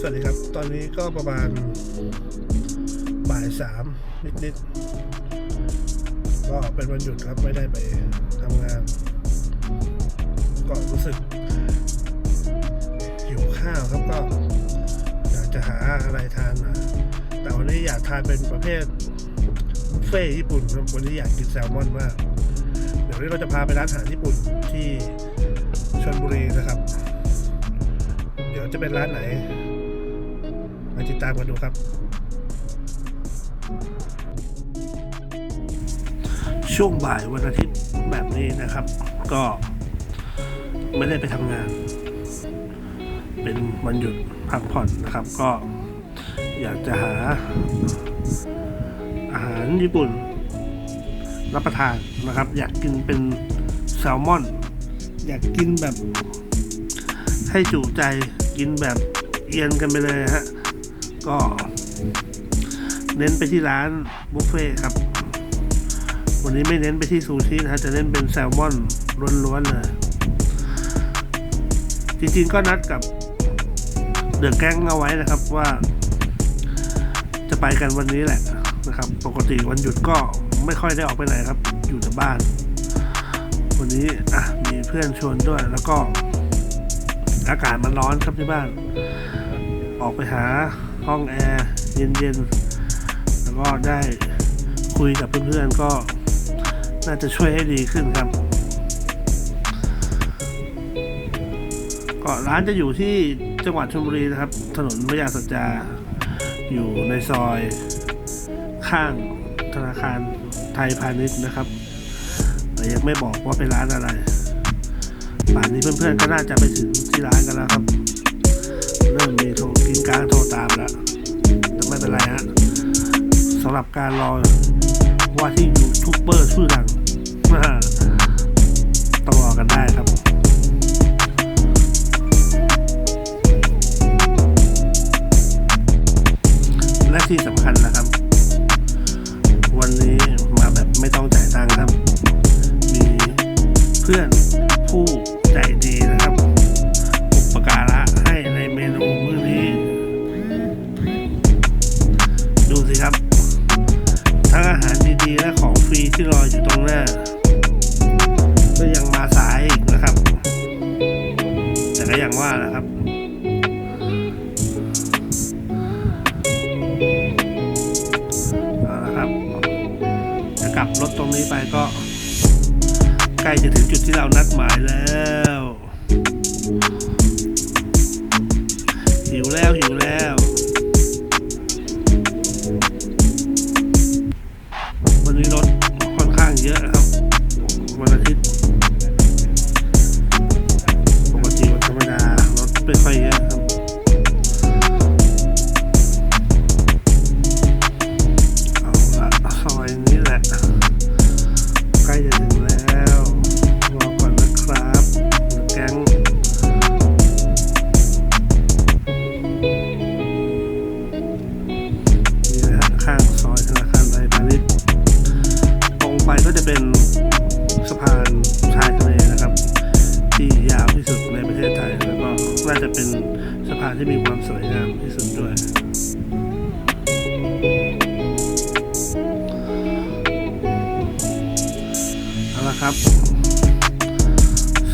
สวัสดีครับ ตอนนี้ก็ประมาณบ่ายสามนิดๆ ก็เป็นวันหยุดครับไม่ได้ไปทำงาน ก็รู้สึกหิวข้าวครับก็อยากจะหาอะไรทานนะแต่วันนี้อยากทานเป็นประเภทบุฟเฟ่ต์ญี่ปุ่นครับวันนี้อยากกินแซลมอนมาก เดี๋ยววันนี้เราจะพาไปร้านอาหารญี่ปุ่นที่ชลบุรีนะครับ เดี๋ยวจะเป็นร้านไหน มาติดตามกันดูครับ ช่วงบ่ายวันอาทิตย์แบบนี้นะครับ ก็ไม่ได้ไปทำงาน เป็นวันหยุดพักผ่อนนะครับ ก็อยากจะหาอาหารญี่ปุ่น รับประทานนะครับ อยากกินเป็นแซลมอน อยากกินแบบให้จุใจกินแบบเอียนกันไปเลยฮะ ก็ เน้นไปที่ร้านบุฟเฟ่ครับ วันนี้ไม่เน้นไปที่ซูชินะฮะจะเน้นเป็นแซลมอนล้วนๆเลยจริงๆก็นัดกับเดอะแก๊งเอาไว้นะครับว่า จะไปกันวันนี้แหละนะครับ ปกติวันหยุดก็ไม่ค่อยได้ออกไปไหนครับ อยู่แต่บ้าน วันนี้อะมีเพื่อนชวนด้วย แล้วก็อากาศมันร้อนครับที่บ้าน ออกไปหา ห้องแอร์เย็นๆ แล้วก็ได้คุยกับเพื่อนๆ ก็น่าจะช่วยให้ดีขึ้นครับ ก็ร้านจะอยู่ที่จังหวัดชลบุรีนะครับ ถนนวิทยาสัจจา อยู่ในซอยข้างธนาคารไทยพาณิชย์นะครับ แต่ยังไม่บอกว่าเป็นร้านอะไร ป่านนี้เพื่อนๆก็น่าจะไปถึงที่ร้านกันแล้วครับ เริ่มมีโทรกินกลางโทรตามแล้วแต่ไม่เป็นไรฮะสำหรับการรอว่าที่ยูทูบเบอร์ชื่อดังต้องรอกันได้ครับและที่สำคัญนะครับ รถตรงนี้ไปก็ ใกล้จะถึงจุดที่เรานัดหมายแล้วหิวแล้วหิวแล้ว เอาละครับ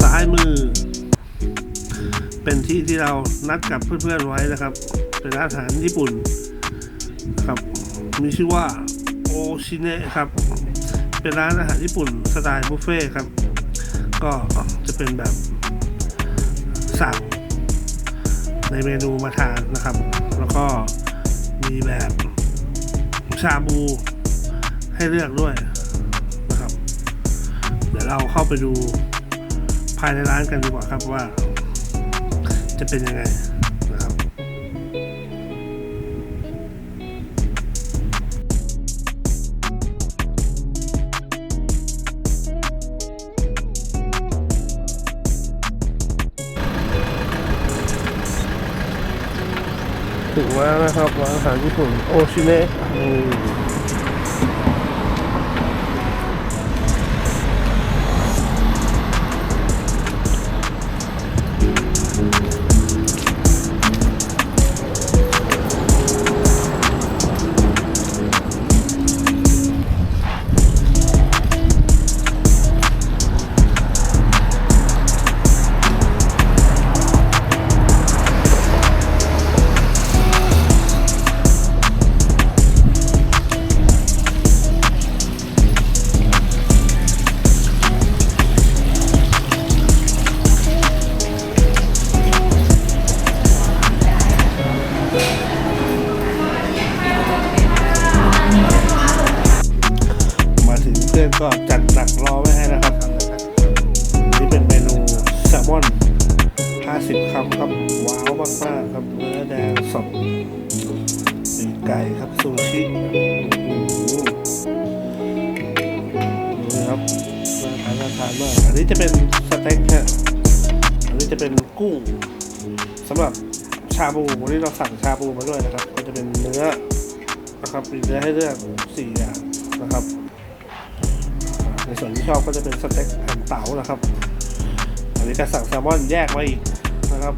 ซ้ายมือ เป็นที่ที่เรานัดกับเพื่อนๆไว้นะครับ เป็นร้านอาหารญี่ปุ่นครับ มีชื่อว่าโอชิเนะครับ เป็นร้านอาหารญี่ปุ่นสไตล์บุฟเฟ่ครับ ก็จะเป็นแบบสั่งในเมนูมาทานนะครับ แล้วก็มีแบบชาบูให้เลือกด้วย เราเข้าไปดูภายในร้านกันดีกว่าครับว่า จะเป็นยังไงนะครับ ถึงแล้วนะครับร้านอาหารญี่ปุ่นโอชิเนะ็จัดหนักรอไว้ให้นะครับ นี่เป็นเมนูแซลมอน 50 คำครับ ว้าวมากๆครับเนื้อแดงสดสีไก่ครับซูชินี่ครับน่าทานน่าทามาก อันนี้จะเป็นสเต็กฮะอันนี้จะเป็นกุ้งสำหรับชาบูวันนี้เราสั่งชาบูมาด้วยนะครับ ก็จะเป็นเนื้อนะครับมีเนื้อให้เลือกสี่อย่าง ชอบก็จะเป็นสเต็กแผ่นเต๋านะครับ อันนี้ก็สั่งแซลมอนแยกมาอีกนะครับ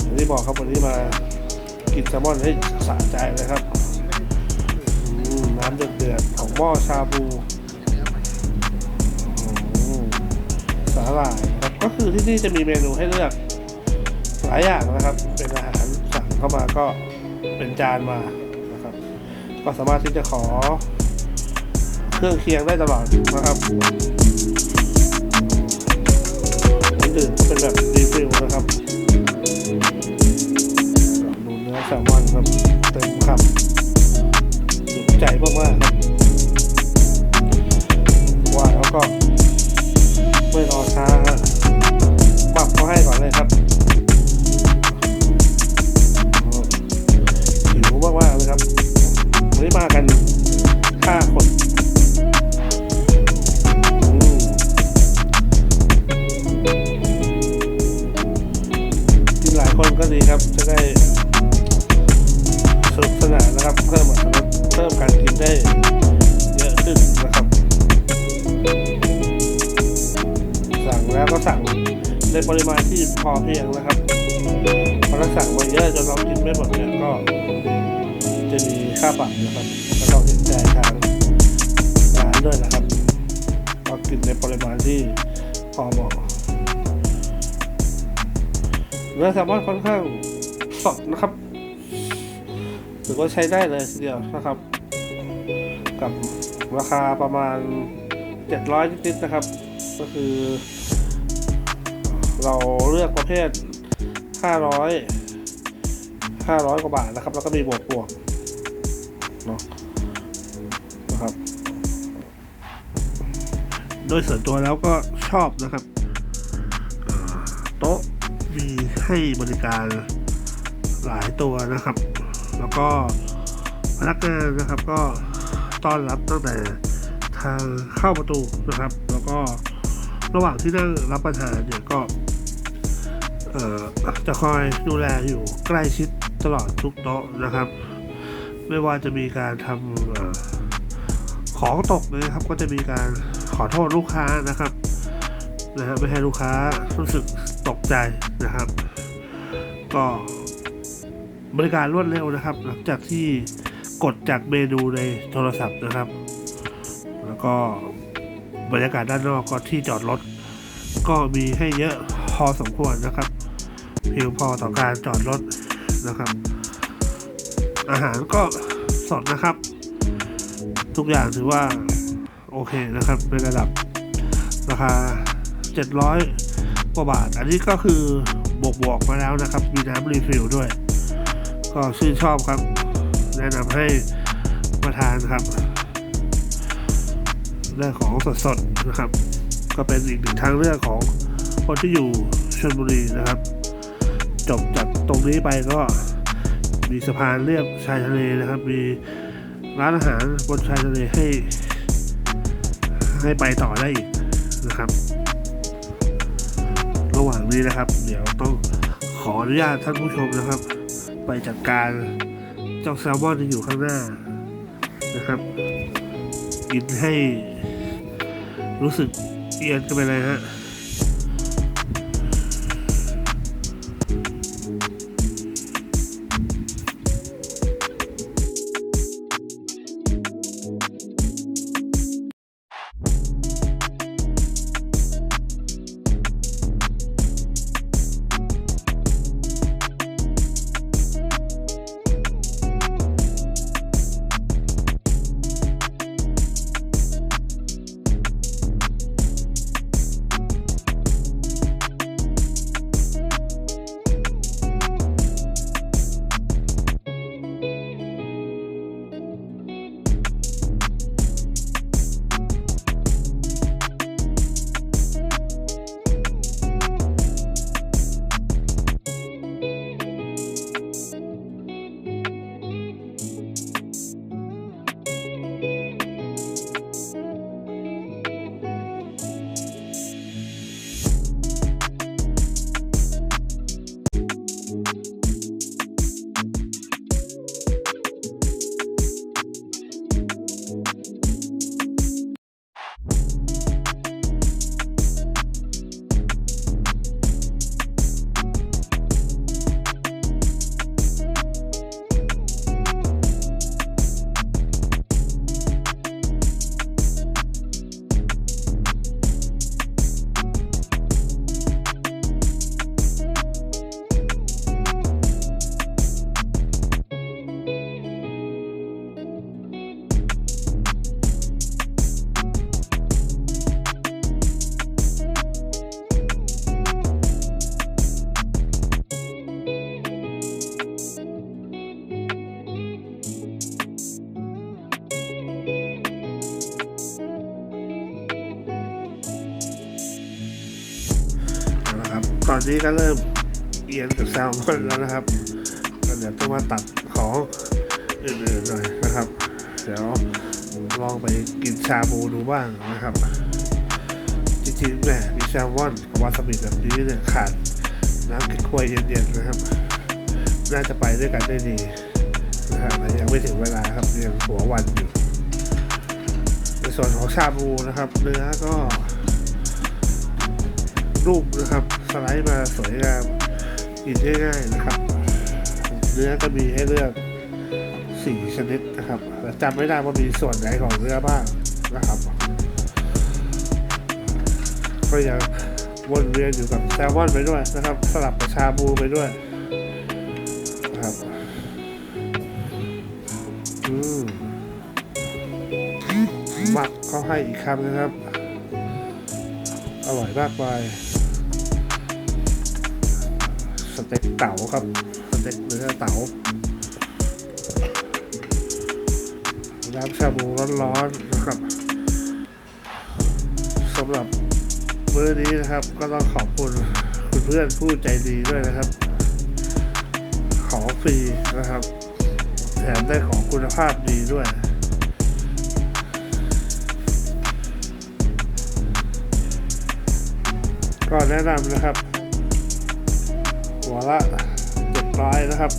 อย่างที่บอกครับวันนี้มากินแซลมอนให้สะใจเลยครับน้ำเดือดๆของหม้อชาบูอืมสาหร่ายครับก็คือที่นี่จะมีเมนูให้เลือกหลายอย่างนะครับ เป็นอาหารสั่งเข้ามาก็เป็นจานมานะครับ ก็สามารถที่จะขอ เครื่องเคียงได้ตลอดนะครับน้ำดื่นเป็นแบบดี เพิ่มอรรถเพิ่มการกินได้เยอะขึ้นนะครับ สั่งแล้วก็สั่งในปริมาณที่พอเพียงนะครับพราะถ้าสั่งมาเยอะจนเรากินไม่หมดเนี่ยก็ จะมีค่าปรับนะครับก็ต้องเห็นใจทางร้านด้วยนะครับก็กินในปริมาณที่พอเหมาะเนื้อแซลมอนค่อนข้างสดนะครับ ว่าใช้ได้เลยเดียวนะครับ กับราคาประมาณ 700นิดๆนะครับ ก็คือ เราเลือกประเภท 500 500 กว่าบาทนะครับ แล้วก็มีบวกบวกเนาะนะครับ โดยส่วนตัวแล้วก็ชอบนะครับ โต๊ะมีให้บริการหลายตัวนะครับ แล้วก็พนักงานนะครับก็ต้อนรับตั้งแต่ทางเข้าประตูนะครับ แล้วก็ระหว่างที่นั่งรับประทานเนี่ยก็จะคอยดูแลอยู่ใกล้ชิดตลอดทุกโต๊ะนะครับ ไม่ว่าจะมีการทำออของตกนะครับ ก็จะมีการขอโทษลูกค้านะครับนะฮะไม่ให้ลูกค้ารู้สึกตกใจนะครับ ก็ บริการรวดเร็วนะครับ หลังจากที่กดจากเมนูในโทรศัพท์นะครับ แล้วก็บรรยากาศด้านนอกก็ที่จอดรถ ก็มีให้เยอะพอสมควรนะครับ เพียงพอต่อการจอดรถนะครับ อาหารก็สดนะครับ ทุกอย่างถือว่าโอเคนะครับในระดับราคา 700กว่าบาท อันนี้ก็คือบวกบวกๆมาแล้วนะครับ มีน้ำรีฟิลด้วย ก็ชื่นชอบครับ แนะนำให้มาทานครับเรื่องของสดๆนะครับ ก็เป็นอีกหนึ่งทางเลือกของคนที่อยู่ชลบุรีนะครับ จบจากตรงนี้ไปก็มีสะพานเรียบชายทะเลนะครับ มีร้านอาหารบนชายทะเลให้ ให้ไปต่อได้อีกนะครับ ระหว่างนี้นะครับ เดี๋ยวต้องขออนุญาตท่านผู้ชมนะครับ ไปจัดการเจ้าแซลมอนที่อยู่ข้างหน้านะครับกินให้รู้สึกเอียนกันไปเลยฮะ อนนี้ก็เริ่มเอียนกับแซลมอนแล้วนะครับก็เดี๋ยวต้องมาตัดของอื่นๆหน่อยนะครับ เดี๋ยวลองไปกินชาบูดูบ้างนะครับ จริงๆแหมมีแซลมอนกับวาซาบิแบบนี้เนี่ยขาดน้ำเก๊กฮวยเย็นๆนะครับ น่าจะไปด้วยกันได้ดีนะครับยังไม่ถึงเวลาครับยังหัววันอยู่ในส่วนของชาบูนะครับ เนื้อก็ รูปนะครับ สไลด์มาสวยงามกินง่ายๆนะครับ เนื้อก็มีให้เลือกสี่ชนิดนะครับจำไม่ได้ว่ามีส่วนไหนของเนื้อบ้างนะครับก็ยังวนเวียนอยู่กับแซลมอนไปด้วยนะครับ สลับกับชาบูไปด้วยนะครับอืมหมักเขาให้อีกคำนะครับ อร่อยมากมาย สเต็กเต๋าครับ สเต็กเนื้อเต๋าน้ำชาบูร้อนๆนะครับสำหรับมื้อนี้นะครับ ก็ต้องขอบคุณคุณเพื่อนผู้ใจดีด้วยนะครับ ของฟรีนะครับ แถมได้ของคุณภาพดีด้วยก็แนะนำนะครับ หัวละเจ็ดร้อยนะครับ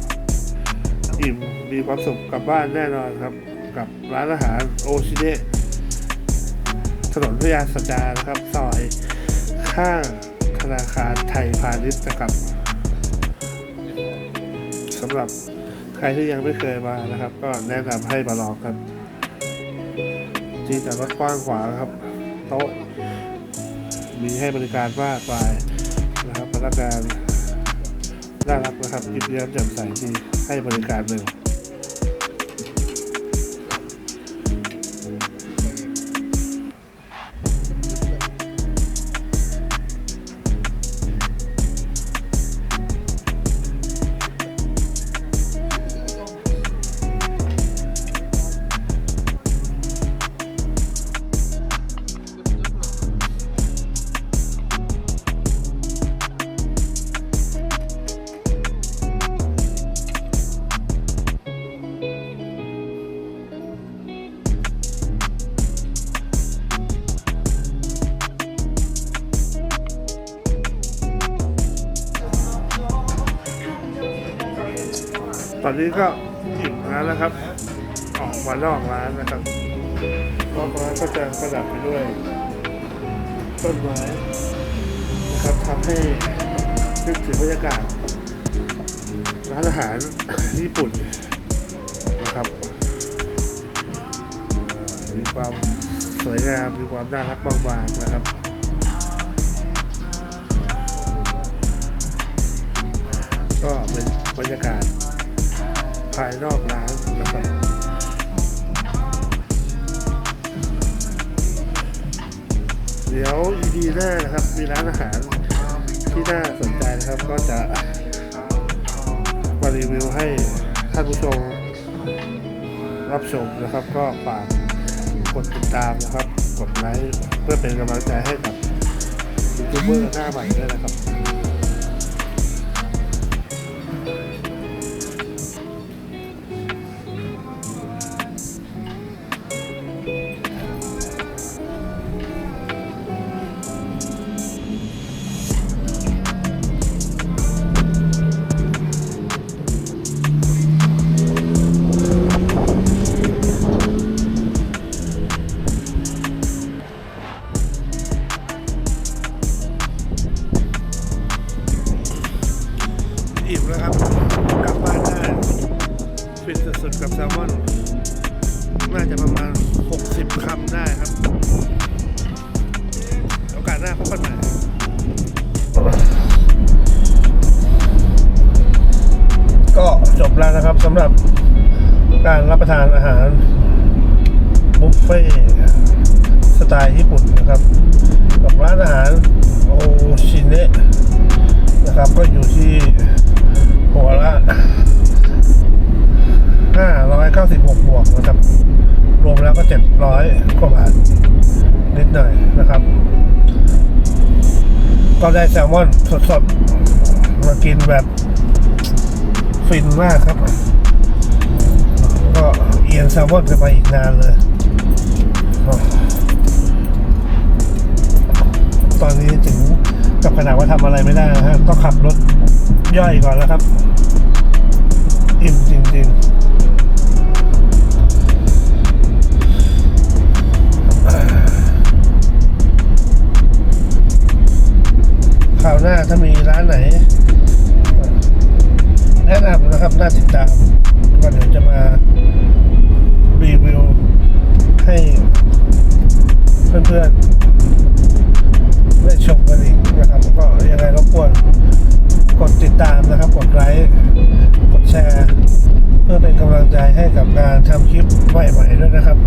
อิ่มมีความสุขกลับบ้านแน่นอนครับ กับร้านอาหารโอชิเนะถนนพญาสัจจานะครับซอยข้างธนาคารไทยพาณิชย์นะครับสำหรับใครที่ยังไม่เคยมานะครับ ก็แนะนำให้มาลองกันที่จอดรถกว้างขวางครับโต๊ะมีให้บริการมากมายนะครับพนักงาน น่ารักนะครับยิ้มแย้มแจ่มใสดีให้บริการเร็ว อนนี้ก็อิ่มแล้วนะครับ ออกมานอกร้านนะครับนอกร้านก็จะประดับไปด้วยต้นไม้นะครับทำให้นึกถึงบรรยากาศร้านอาหารญี่ปุ่นนะครับ มีความสวยงาม มีความน่ารักบางๆนะครับก็เป็นบรรยากาศ ภายนอกร้านนะครับเดี๋ยว EP หน้านะครับ มีร้านอาหารที่น่าสนใจนะครับ ก็จะมารีวิวให้ท่านผู้ชมรับชมนะครับ ก็ฝากกดติดตามนะครับ กดไลค์เพื่อเป็นกำลังใจให้กับยูทูบเบอร์หน้าใหม่ด้วยนะครับ มอน น่าจะประมาณ 60 คำได้ครับ โอกาสหน้าพบกันใหม่ก็จบแล้วนะครับสำหรับการรับประทานอาหารบุฟเฟ่สไตล์ญี่ปุ่นนะครับกับร้านอาหารโอชิเนะนะครับ ก็อยู่ที่หัวละ 596 บวกนะครับ รวมแล้วก็ 700 กว่าบาทนิดหน่อยนะครับ ก็ได้แซลมอนสดๆ มากินแบบฟินมากครับ ก็เอียนแซลมอนกันไปอีกนานเลย ตอนนี้ถึงกับขนาดว่าทำอะไรไม่ได้นะฮะก็ขับรถย่อยก่อนแล้วครับ อิ่มจริงๆ คราวหน้าถ้ามีร้านไหนแนะนำนะครับน่าติดตามก็เดี๋ยวจะมารีวิวให้เพื่อนๆได้ชมกันอีกนะครับก็ยังไงรบกวนกดติดตามนะครับ กดไลค์กดแชร์ เพื่อเป็นกำลังใจให้กับการทำคลิปใหม่ๆด้วยนะครับ